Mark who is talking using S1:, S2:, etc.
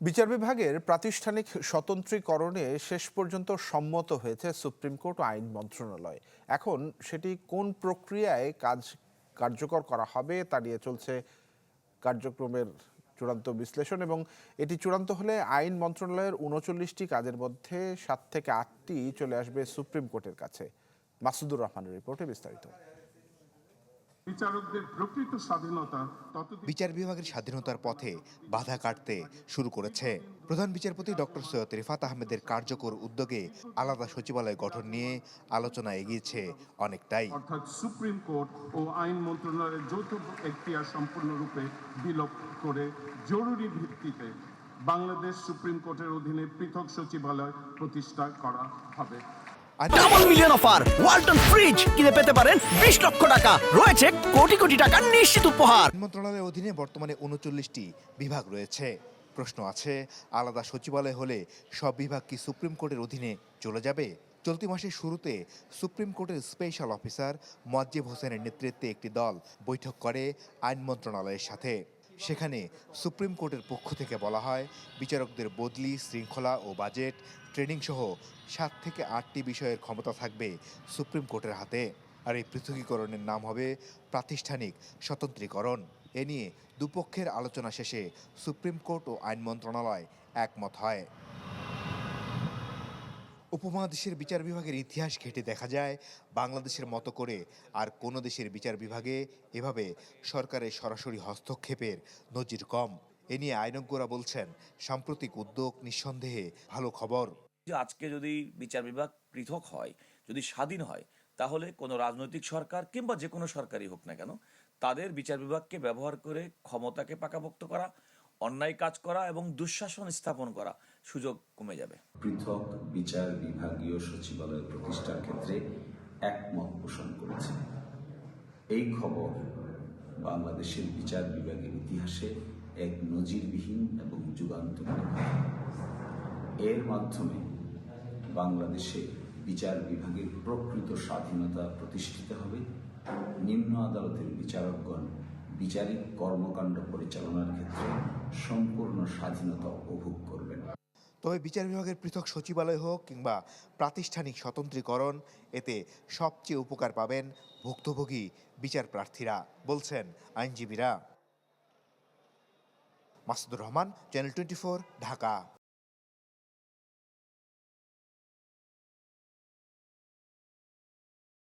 S1: বিচার বিভাগের প্রাতিষ্ঠানিক স্বতন্ত্রীকরণে শেষ পর্যন্ত সম্মত হয়েছে সুপ্রিম কোর্ট আইন মন্ত্রণালয়। এখন সেটি কোন প্রক্রিয়ায় কাজ কার্যকর করা হবে তা নিয়ে চলছে কার্যক্রমের চূড়ান্ত বিশ্লেষণ এবং এটি চূড়ান্ত হলে আইন মন্ত্রণালয়ের উনচল্লিশটি কাজের মধ্যে সাত থেকে আটটি চলে আসবে সুপ্রিম কোর্টের কাছে। মাসুদুর রহমানের রিপোর্টে বিস্তারিত।
S2: বিচারকদের প্রকৃত স্বাধীনতা
S3: বিচার বিভাগের স্বাধীনতার পথে বাধা কাটতে শুরু করেছে। প্রধান বিচারপতি ডক্টর সৈয়দ রিফাত আহমেদের কার্যকর উদ্যোগে আলাদা সচিবালয় গঠন নিয়ে আলোচনা এগিয়েছে অনেকটাই।
S2: অর্থাৎ সুপ্রিম কোর্ট ও আইন মন্ত্রণালয়ের যৌথ এখতিয়ার সম্পূর্ণরূপে বিলোপ করে জরুরি ভিত্তিতে বাংলাদেশ সুপ্রিম কোর্টের অধীনে পৃথক সচিবালয় প্রতিষ্ঠা করা হবে।
S4: Double million offer Walton fridge কিনে পেতে পারেন বিশ লক্ষ টাকা। রয়েছে কোটি কোটি টাকার নিশ্চিত উপহার।
S3: মন্ত্রণালয়ের অধীনে বর্তমানে উনচল্লিশটি বিভাগ রয়েছে। প্রশ্ন আছে, আলাদা সচিবালয় হলে সব বিভাগ কি সুপ্রিম কোর্টের অধীনে চলে যাবে? চলতি মাসের শুরুতে সুপ্রিম কোর্টের স্পেশাল অফিসার মোয়াজ্জেব হোসেনের নেতৃত্বে একটি দল বৈঠক করে আইন মন্ত্রণালয়ের সাথে। সেখানে সুপ্রিম কোর্টের পক্ষ থেকে বলা হয়, বিচারকদের বদলি, শৃঙ্খলা ও বাজেট ট্রেনিং সহ সাত থেকে আটটি বিষয়ের ক্ষমতা থাকবে সুপ্রিম কোর্টের হাতে। আর এই পৃথকীকরণের নাম হবে প্রাতিষ্ঠানিক স্বতন্ত্রীকরণ। এ নিয়ে দুপক্ষের আলোচনা শেষে সুপ্রিম কোর্ট ও আইন মন্ত্রণালয় একমত হয়। উপমহাদেশের বিচার বিভাগের ইতিহাস ঘেঁটে দেখা যায়, বাংলাদেশের মতো করে আর কোনো দেশের বিচার বিভাগে এভাবে সরকারের সরাসরি হস্তক্ষেপের নজির কম। এ নিয়ে আইনজ্ঞরা বলছেন, সাম্প্রতিক উদ্যোগ নিঃসন্দেহে ভালো খবর।
S5: আজকে যদি বিচার বিভাগ পৃথক হয়, যদি স্বাধীন হয়, তাহলে কোনো রাজনৈতিক সরকার কিংবা যে কোনো সরকারই হোক না কেন, তাদের বিচার বিভাগকে ব্যবহার করে ক্ষমতাকে পাকাপোক্ত করা, অন্যায় কাজ করা এবং দুঃশাসন স্থাপন করা সুযোগ কমে যাবে।
S6: পৃথক বিচার বিভাগীয় সচিবালয় প্রতিষ্ঠার ক্ষেত্রে একমত পোষণ করেছে। এই খবর বাংলাদেশের বিচার বিভাগের ইতিহাসে এক নজিরবিহীন এবং যুগান্তকারী এর মাধ্যমে বাংলাদেশে বিচার বিভাগের প্রকৃত স্বাধীনতা প্রতিষ্ঠিত হবে। নিম্ন আদালতের বিচারকগণ বিচারিক কর্মকাণ্ড পরিচালনার ক্ষেত্রে সম্পূর্ণ স্বাধীনতা উপভোগ করবেন
S3: তবে বিচার বিভাগের পৃথক সচিবালয় হোক কিংবা প্রাতিষ্ঠানিক স্বতন্ত্রীকরণ, এতে সবচেয়ে উপকার পাবেন ভুক্তভোগী বিচার প্রার্থীরা, বলছেন আইনজীবীরা। Masudur Rahman channel twenty Dhaka.